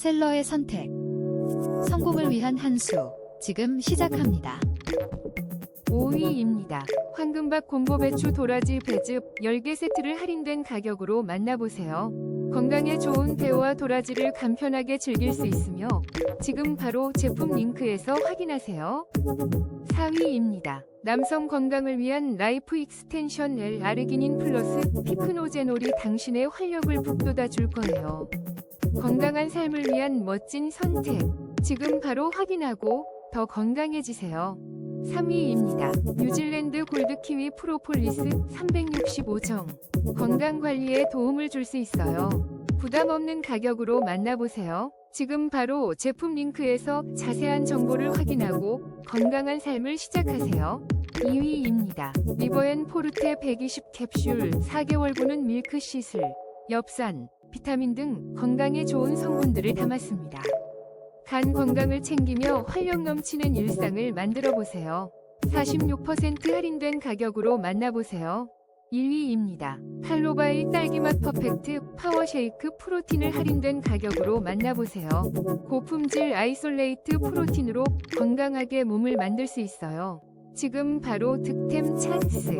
셀러의 선택. 성공을 위한 한 수. 지금 시작합니다. 5위입니다. 황금박 곰보 배추 도라지 배즙 10개 세트를 할인된 가격으로 만나보세요. 건강에 좋은 배와 도라지를 간편하게 즐길 수 있으며 지금 바로 제품 링크에서 확인하세요. 4위입니다. 남성 건강을 위한 라이프 익스텐션 L 아르기닌 플러스 피크노제놀이 당신의 활력을 북돋아 줄 거예요. 건강한 삶을 위한 멋진 선택. 지금 바로 확인하고 더 건강해지세요. 3위입니다. 뉴질랜드 골드 키위 프로폴리스 365정. 건강 관리에 도움을 줄 수 있어요. 부담 없는 가격으로 만나보세요. 지금 바로 제품 링크에서 자세한 정보를 확인하고 건강한 삶을 시작하세요. 2위입니다. 리버앤 포르테 120 캡슐 4개월분은 밀크 시슬, 엽산, 비타민 등 건강에 좋은 성분들을 담았습니다. 간 건강을 챙기며 활력 넘치는 일상을 만들어 보세요. 46% 할인된 가격으로 만나보세요. 1위입니다. 칼로바의 딸기맛 퍼펙트 파워쉐이크 프로틴을 할인된 가격으로 만나보세요. 고품질 아이솔레이트 프로틴으로 건강하게 몸을 만들 수 있어요. 지금 바로 득템 찬스.